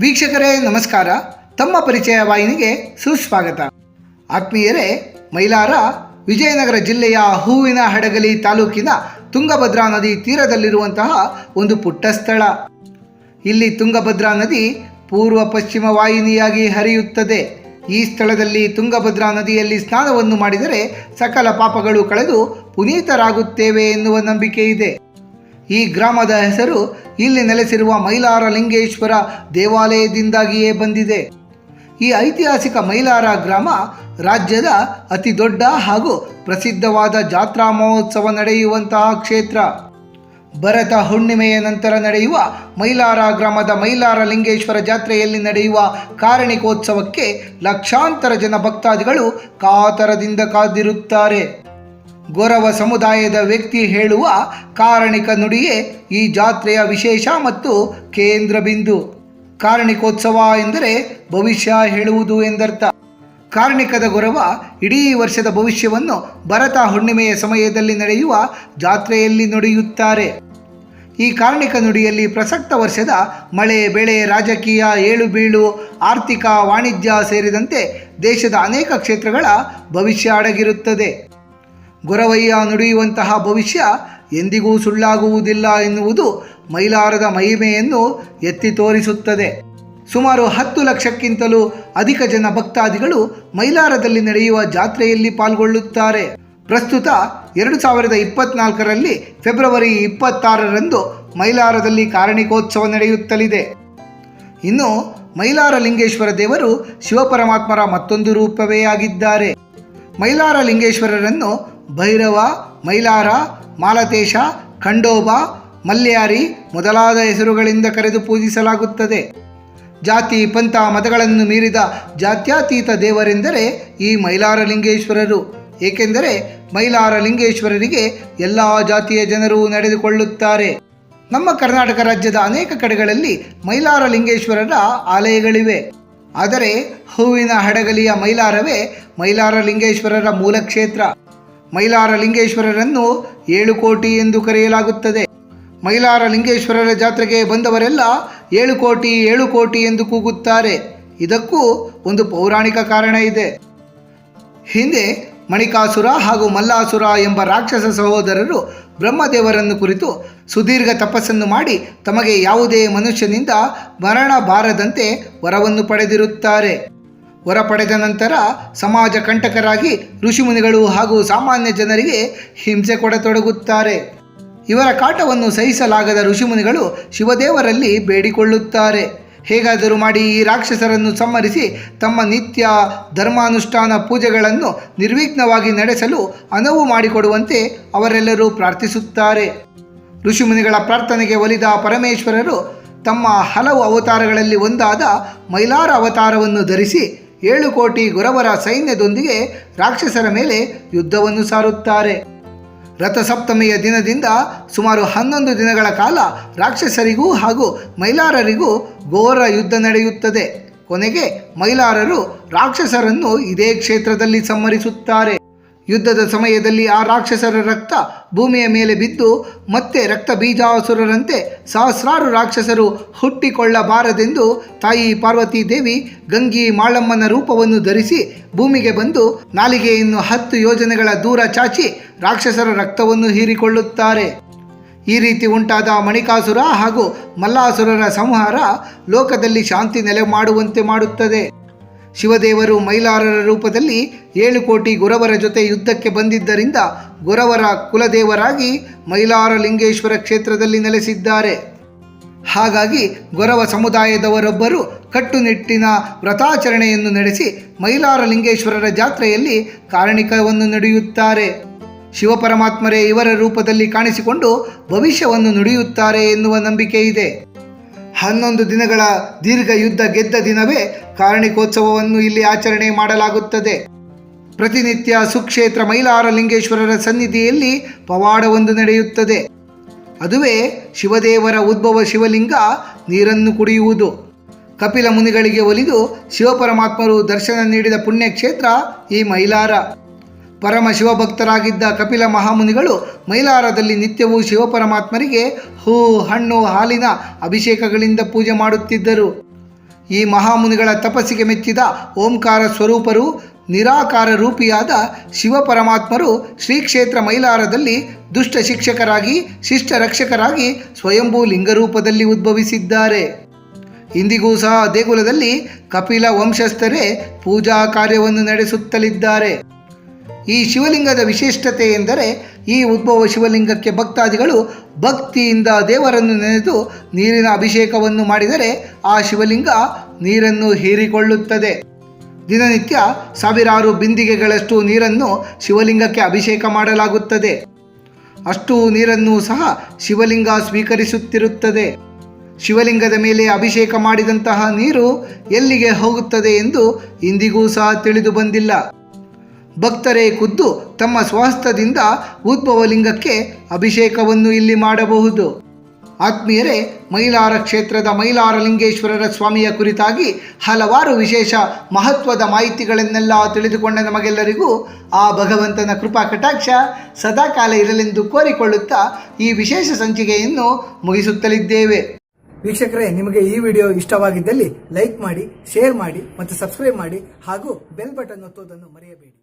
ವೀಕ್ಷಕರೇ, ನಮಸ್ಕಾರ. ತಮ್ಮ ಪರಿಚಯ ವಾಹಿನಿಗೆ ಸುಸ್ವಾಗತ. ಆತ್ಮೀಯರೇ, ಮೈಲಾರ ವಿಜಯನಗರ ಜಿಲ್ಲೆಯ ಹೂವಿನ ಹಡಗಲಿ ತಾಲೂಕಿನ ತುಂಗಭದ್ರಾ ನದಿ ತೀರದಲ್ಲಿರುವಂತಹ ಒಂದು ಪುಟ್ಟ ಸ್ಥಳ. ಇಲ್ಲಿ ತುಂಗಭದ್ರಾ ನದಿ ಪೂರ್ವ ಪಶ್ಚಿಮ ವಾಹಿನಿಯಾಗಿ ಹರಿಯುತ್ತದೆ. ಈ ಸ್ಥಳದಲ್ಲಿ ತುಂಗಭದ್ರಾ ನದಿಯಲ್ಲಿ ಸ್ನಾನವನ್ನು ಮಾಡಿದರೆ ಸಕಲ ಪಾಪಗಳು ಕಳೆದು ಪುನೀತರಾಗುತ್ತೇವೆ ಎನ್ನುವ ನಂಬಿಕೆ ಇದೆ ಈ ಗ್ರಾಮದ ಹೆಸರು ಇಲ್ಲಿ ನೆಲೆಸಿರುವ ಮೈಲಾರ ಲಿಂಗೇಶ್ವರ ದೇವಾಲಯದಿಂದಾಗಿಯೇ ಬಂದಿದೆ. ಈ ಐತಿಹಾಸಿಕ ಮೈಲಾರ ಗ್ರಾಮ ರಾಜ್ಯದ ಅತಿ ದೊಡ್ಡ ಹಾಗೂ ಪ್ರಸಿದ್ಧವಾದ ಜಾತ್ರಾ ಮಹೋತ್ಸವ ನಡೆಯುವಂತಹ ಕ್ಷೇತ್ರ. ಭರತ ಹುಣ್ಣಿಮೆಯ ನಂತರ ನಡೆಯುವ ಮೈಲಾರ ಗ್ರಾಮದ ಮೈಲಾರ ಲಿಂಗೇಶ್ವರ ಜಾತ್ರೆಯಲ್ಲಿ ನಡೆಯುವ ಕಾರಣಿಕೋತ್ಸವಕ್ಕೆ ಲಕ್ಷಾಂತರ ಜನ ಭಕ್ತಾದಿಗಳು ಕಾತರದಿಂದ ಕಾದಿರುತ್ತಾರೆ. ಗೊರವ ಸಮುದಾಯದ ವ್ಯಕ್ತಿ ಹೇಳುವ ಕಾರಣಿಕ ನುಡಿಯೇ ಈ ಜಾತ್ರೆಯ ವಿಶೇಷ ಮತ್ತು ಕೇಂದ್ರ ಬಿಂದು. ಕಾರಣಿಕೋತ್ಸವ ಎಂದರೆ ಭವಿಷ್ಯ ಹೇಳುವುದು ಎಂದರ್ಥ. ಕಾರ್ಣಿಕದ ಗೊರವ ಇಡೀ ವರ್ಷದ ಭವಿಷ್ಯವನ್ನು ಭರತ ಹುಣ್ಣಿಮೆಯ ಸಮಯದಲ್ಲಿ ನಡೆಯುವ ಜಾತ್ರೆಯಲ್ಲಿ ನುಡಿಯುತ್ತಾರೆ. ಈ ಕಾರ್ಣಿಕ ನುಡಿಯಲ್ಲಿ ಪ್ರಸಕ್ತ ವರ್ಷದ ಮಳೆ, ಬೆಳೆ, ರಾಜಕೀಯ, ಏಳು ಬೀಳು, ಆರ್ಥಿಕ, ವಾಣಿಜ್ಯ ಸೇರಿದಂತೆ ದೇಶದ ಅನೇಕ ಕ್ಷೇತ್ರಗಳ ಭವಿಷ್ಯ ಅಡಗಿರುತ್ತದೆ. ಗೊರವಯ್ಯ ನುಡಿಯುವಂತಹ ಭವಿಷ್ಯ ಎಂದಿಗೂ ಸುಳ್ಳಾಗುವುದಿಲ್ಲ ಎನ್ನುವುದು ಮೈಲಾರದ ಮಹಿಮೆಯನ್ನು ಎತ್ತಿ ತೋರಿಸುತ್ತದೆ. ಸುಮಾರು ಹತ್ತು ಲಕ್ಷಕ್ಕಿಂತಲೂ ಅಧಿಕ ಜನ ಭಕ್ತಾದಿಗಳು ಮೈಲಾರದಲ್ಲಿ ನಡೆಯುವ ಜಾತ್ರೆಯಲ್ಲಿ ಪಾಲ್ಗೊಳ್ಳುತ್ತಾರೆ. ಪ್ರಸ್ತುತ ಎರಡು ಸಾವಿರದ ಇಪ್ಪತ್ನಾಲ್ಕರಲ್ಲಿ ಫೆಬ್ರವರಿ ಇಪ್ಪತ್ತಾರರಂದು ಮೈಲಾರದಲ್ಲಿ ಕಾರಣಿಕೋತ್ಸವ ನಡೆಯುತ್ತಲಿದೆ. ಇನ್ನು ಮೈಲಾರ ಲಿಂಗೇಶ್ವರ ದೇವರು ಶಿವಪರಮಾತ್ಮರ ಮತ್ತೊಂದು ರೂಪವೇ ಆಗಿದ್ದಾರೆ. ಮೈಲಾರ ಲಿಂಗೇಶ್ವರರನ್ನು ಭೈರವ, ಮೈಲಾರ, ಮಾಲತೇಶ, ಖಂಡೋಬ, ಮಲ್ಯಾರಿ ಮೊದಲಾದ ಹೆಸರುಗಳಿಂದ ಕರೆದು ಪೂಜಿಸಲಾಗುತ್ತದೆ. ಜಾತಿ, ಪಂಥ, ಮತಗಳನ್ನು ಮೀರಿದ ಜಾತ್ಯಾತೀತ ದೇವರೆಂದರೆ ಈ ಮೈಲಾರ ಲಿಂಗೇಶ್ವರರು ಏಕೆಂದರೆ ಮೈಲಾರ ಲಿಂಗೇಶ್ವರರಿಗೆ ಎಲ್ಲ ಜಾತಿಯ ಜನರು ನಡೆದುಕೊಳ್ಳುತ್ತಾರೆ. ನಮ್ಮ ಕರ್ನಾಟಕ ರಾಜ್ಯದ ಅನೇಕ ಕಡೆಗಳಲ್ಲಿ ಮೈಲಾರ ಲಿಂಗೇಶ್ವರರ ಆಲಯಗಳಿವೆ. ಆದರೆ ಹೂವಿನ ಹಡಗಲಿಯ ಮೈಲಾರವೇ ಮೈಲಾರ ಲಿಂಗೇಶ್ವರರ ಮೂಲ ಕ್ಷೇತ್ರ. ಮೈಲಾರ ಲಿಂಗೇಶ್ವರರನ್ನು ಏಳು ಕೋಟಿ ಎಂದು ಕರೆಯಲಾಗುತ್ತದೆ. ಮೈಲಾರ ಲಿಂಗೇಶ್ವರರ ಜಾತ್ರೆಗೆ ಬಂದವರೆಲ್ಲ ಏಳು ಕೋಟಿ ಏಳು ಕೋಟಿ ಎಂದು ಕೂಗುತ್ತಾರೆ. ಇದಕ್ಕೂ ಒಂದು ಪೌರಾಣಿಕ ಕಾರಣ ಇದೆ. ಹಿಂದೆ ಮಣಿಕಾಸುರ ಹಾಗೂ ಮಲ್ಲಾಸುರ ಎಂಬ ರಾಕ್ಷಸ ಸಹೋದರರು ಬ್ರಹ್ಮದೇವರನ್ನು ಕುರಿತು ಸುದೀರ್ಘ ತಪಸ್ಸನ್ನು ಮಾಡಿ ತಮಗೆ ಯಾವುದೇ ಮನುಷ್ಯನಿಂದ ಮರಣ ಬಾರದಂತೆ ವರವನ್ನು ಪಡೆದಿರುತ್ತಾರೆ. ವರ ನಂತರ ಸಮಾಜ ಕಂಟಕರಾಗಿ ಋಷಿಮುನಿಗಳು ಹಾಗೂ ಸಾಮಾನ್ಯ ಜನರಿಗೆ ಹಿಂಸೆ ಕೊಡತೊಡಗುತ್ತಾರೆ. ಇವರ ಕಾಟವನ್ನು ಸಹಿಸಲಾಗದ ಋಷಿಮುನಿಗಳು ಶಿವದೇವರಲ್ಲಿ ಬೇಡಿಕೊಳ್ಳುತ್ತಾರೆ. ಹೇಗಾದರೂ ಮಾಡಿ ಈ ರಾಕ್ಷಸರನ್ನು ಸಮ್ಮರಿಸಿ ತಮ್ಮ ನಿತ್ಯ ಧರ್ಮಾನುಷ್ಠಾನ ಪೂಜೆಗಳನ್ನು ನಿರ್ವಿಘ್ನವಾಗಿ ನಡೆಸಲು ಅನುವು ಮಾಡಿಕೊಡುವಂತೆ ಅವರೆಲ್ಲರೂ ಪ್ರಾರ್ಥಿಸುತ್ತಾರೆ. ಋಷಿಮುನಿಗಳ ಪ್ರಾರ್ಥನೆಗೆ ಒಲಿದ ಪರಮೇಶ್ವರರು ತಮ್ಮ ಹಲವು ಅವತಾರಗಳಲ್ಲಿ ಒಂದಾದ ಮೈಲಾರ ಅವತಾರವನ್ನು ಧರಿಸಿ ಏಳು ಕೋಟಿ ಗುರವರ ಸೈನ್ಯದೊಂದಿಗೆ ರಾಕ್ಷಸರ ಮೇಲೆ ಯುದ್ಧವನ್ನು ಸಾರುತ್ತಾರೆ. ರಥಸಪ್ತಮಿಯ ದಿನದಿಂದ ಸುಮಾರು ಹನ್ನೊಂದು ದಿನಗಳ ಕಾಲ ರಾಕ್ಷಸರಿಗೂ ಹಾಗೂ ಮೈಲಾರರಿಗೂ ಘೋರ ಯುದ್ಧ ನಡೆಯುತ್ತದೆ. ಕೊನೆಗೆ ಮೈಲಾರರು ರಾಕ್ಷಸರನ್ನು ಇದೇ ಕ್ಷೇತ್ರದಲ್ಲಿ ಸಂಹರಿಸುತ್ತಾರೆ. ಯುದ್ಧದ ಸಮಯದಲ್ಲಿ ಆ ರಾಕ್ಷಸರ ರಕ್ತ ಭೂಮಿಯ ಮೇಲೆ ಬಿದ್ದು ಮತ್ತೆ ರಕ್ತ ಬೀಜಾಸುರರಂತೆ ಸಹಸ್ರಾರು ರಾಕ್ಷಸರು ಹುಟ್ಟಿಕೊಳ್ಳಬಾರದೆಂದು ತಾಯಿ ಪಾರ್ವತಿ ದೇವಿ ಗಂಗಿ ಮಾಳಮ್ಮನ ರೂಪವನ್ನು ಧರಿಸಿ ಭೂಮಿಗೆ ಬಂದು ನಾಲಿಗೆಯನ್ನು ಹತ್ತು ಯೋಜನೆಗಳ ದೂರ ಚಾಚಿ ರಾಕ್ಷಸರ ರಕ್ತವನ್ನು ಹೀರಿಕೊಳ್ಳುತ್ತಾರೆ. ಈ ರೀತಿ ಉಂಟಾದ ಮಣಿಕಾಸುರ ಹಾಗೂ ಮಲ್ಲಾಸುರರ ಸಂಹಾರ ಲೋಕದಲ್ಲಿ ಶಾಂತಿ ನೆಲೆ ಮಾಡುವಂತೆ ಮಾಡುತ್ತದೆ. ಶಿವದೇವರು ಮೈಲಾರರ ರೂಪದಲ್ಲಿ ಏಳು ಕೋಟಿ ಗುರವರ ಜೊತೆ ಯುದ್ಧಕ್ಕೆ ಬಂದಿದ್ದರಿಂದ ಗುರವರ ಕುಲದೇವರಾಗಿ ಮೈಲಾರ ಲಿಂಗೇಶ್ವರ ಕ್ಷೇತ್ರದಲ್ಲಿ ನೆಲೆಸಿದ್ದಾರೆ. ಹಾಗಾಗಿ ಗೊರವ ಸಮುದಾಯದವರೊಬ್ಬರು ಕಟ್ಟುನಿಟ್ಟಿನ ವ್ರತಾಚರಣೆಯನ್ನು ನಡೆಸಿ ಮೈಲಾರ ಲಿಂಗೇಶ್ವರರ ಜಾತ್ರೆಯಲ್ಲಿ ಕಾರಣಿಕವನ್ನು ನಡೆಯುತ್ತಾರೆ. ಶಿವಪರಮಾತ್ಮರೇ ಇವರ ರೂಪದಲ್ಲಿ ಕಾಣಿಸಿಕೊಂಡು ಭವಿಷ್ಯವನ್ನು ನುಡಿಯುತ್ತಾರೆ ಎನ್ನುವ ನಂಬಿಕೆ ಇದೆ. ಹನ್ನೊಂದು ದಿನಗಳ ದೀರ್ಘ ಯುದ್ಧ ಗೆದ್ದ ದಿನವೇ ಕಾರಣಿಕೋತ್ಸವವನ್ನು ಇಲ್ಲಿ ಆಚರಣೆ ಮಾಡಲಾಗುತ್ತದೆ. ಪ್ರತಿನಿತ್ಯ ಸುಕ್ಷೇತ್ರ ಮೈಲಾರ ಲಿಂಗೇಶ್ವರರ ಸನ್ನಿಧಿಯಲ್ಲಿ ಪವಾಡವೊಂದು ನಡೆಯುತ್ತದೆ. ಅದುವೇ ಶಿವದೇವರ ಉದ್ಭವ ಶಿವಲಿಂಗ ನೀರನ್ನು ಕುಡಿಯುವುದು. ಕಪಿಲ ಮುನಿಗಳಿಗೆ ಒಲಿದು ಶಿವಪರಮಾತ್ಮರು ದರ್ಶನ ನೀಡಿದ ಪುಣ್ಯಕ್ಷೇತ್ರ ಈ ಮೈಲಾರ. ಪರಮ ಶಿವಭಕ್ತರಾಗಿದ್ದ ಕಪಿಲ ಮಹಾಮುನಿಗಳು ಮೈಲಾರದಲ್ಲಿ ನಿತ್ಯವೂ ಶಿವಪರಮಾತ್ಮರಿಗೆ ಹೂ, ಹಣ್ಣು, ಹಾಲಿನ ಅಭಿಷೇಕಗಳಿಂದ ಪೂಜೆ ಮಾಡುತ್ತಿದ್ದರು. ಈ ಮಹಾಮುನಿಗಳ ತಪಸ್ಸಿಗೆ ಮೆಚ್ಚಿದ ಓಂಕಾರ ಸ್ವರೂಪರು, ನಿರಾಕಾರ ರೂಪಿಯಾದ ಶಿವಪರಮಾತ್ಮರು ಶ್ರೀ ಕ್ಷೇತ್ರ ಮೈಲಾರದಲ್ಲಿ ದುಷ್ಟ ಶಿಕ್ಷಕರಾಗಿ, ಶಿಷ್ಟ ರಕ್ಷಕರಾಗಿ ಸ್ವಯಂಭೂ ಲಿಂಗರೂಪದಲ್ಲಿ ಉದ್ಭವಿಸಿದ್ದಾರೆ. ಇಂದಿಗೂ ಸಹ ದೇಗುಲದಲ್ಲಿ ಕಪಿಲ ವಂಶಸ್ಥರೇ ಪೂಜಾ ಕಾರ್ಯವನ್ನು ನಡೆಸುತ್ತಲಿದ್ದಾರೆ. ಈ ಶಿವಲಿಂಗದ ವಿಶಿಷ್ಟತೆ ಎಂದರೆ ಈ ಉದ್ಭವ ಶಿವಲಿಂಗಕ್ಕೆ ಭಕ್ತಾದಿಗಳು ಭಕ್ತಿಯಿಂದ ದೇವರನ್ನು ನೆನೆದು ನೀರಿನ ಅಭಿಷೇಕವನ್ನು ಮಾಡಿದರೆ ಆ ಶಿವಲಿಂಗ ನೀರನ್ನು ಹೀರಿಕೊಳ್ಳುತ್ತದೆ. ದಿನನಿತ್ಯ ಸಾವಿರಾರು ಬಿಂದಿಗೆಗಳಷ್ಟು ನೀರನ್ನು ಶಿವಲಿಂಗಕ್ಕೆ ಅಭಿಷೇಕ ಮಾಡಲಾಗುತ್ತದೆ. ಅಷ್ಟು ನೀರನ್ನು ಸಹ ಶಿವಲಿಂಗ ಸ್ವೀಕರಿಸುತ್ತಿರುತ್ತದೆ. ಶಿವಲಿಂಗದ ಮೇಲೆ ಅಭಿಷೇಕ ಮಾಡಿದಂತಹ ನೀರು ಎಲ್ಲಿಗೆ ಹೋಗುತ್ತದೆ ಎಂದು ಇಂದಿಗೂ ಸಹ ತಿಳಿದು ಬಂದಿಲ್ಲ. ಭಕ್ತರೇ ಖುದ್ದು ತಮ್ಮ ಸ್ವಾಸ್ಥದಿಂದ ಉದ್ಭವ ಲಿಂಗಕ್ಕೆ ಅಭಿಷೇಕವನ್ನು ಇಲ್ಲಿ ಮಾಡಬಹುದು. ಆತ್ಮೀಯರೇ, ಮೈಲಾರ ಕ್ಷೇತ್ರದ ಮೈಲಾರ ಲಿಂಗೇಶ್ವರರ ಸ್ವಾಮಿಯ ಕುರಿತಾಗಿ ಹಲವಾರು ವಿಶೇಷ ಮಹತ್ವದ ಮಾಹಿತಿಗಳನ್ನೆಲ್ಲ ತಿಳಿದುಕೊಂಡ ನಮಗೆಲ್ಲರಿಗೂ ಆ ಭಗವಂತನ ಕೃಪಾ ಕಟಾಕ್ಷ ಸದಾಕಾಲ ಇರಲೆಂದು ಕೋರಿಕೊಳ್ಳುತ್ತಾ ಈ ವಿಶೇಷ ಸಂಚಿಕೆಯನ್ನು ಮುಗಿಸುತ್ತಲಿದ್ದೇವೆ. ವೀಕ್ಷಕರೇ, ನಿಮಗೆ ಈ ವಿಡಿಯೋ ಇಷ್ಟವಾಗಿದ್ದಲ್ಲಿ ಲೈಕ್ ಮಾಡಿ, ಶೇರ್ ಮಾಡಿ ಮತ್ತು ಸಬ್ಸ್ಕ್ರೈಬ್ ಮಾಡಿ ಹಾಗೂ ಬೆಲ್ ಬಟನ್ ಒತ್ತುವುದನ್ನು ಮರೆಯಬೇಡಿ.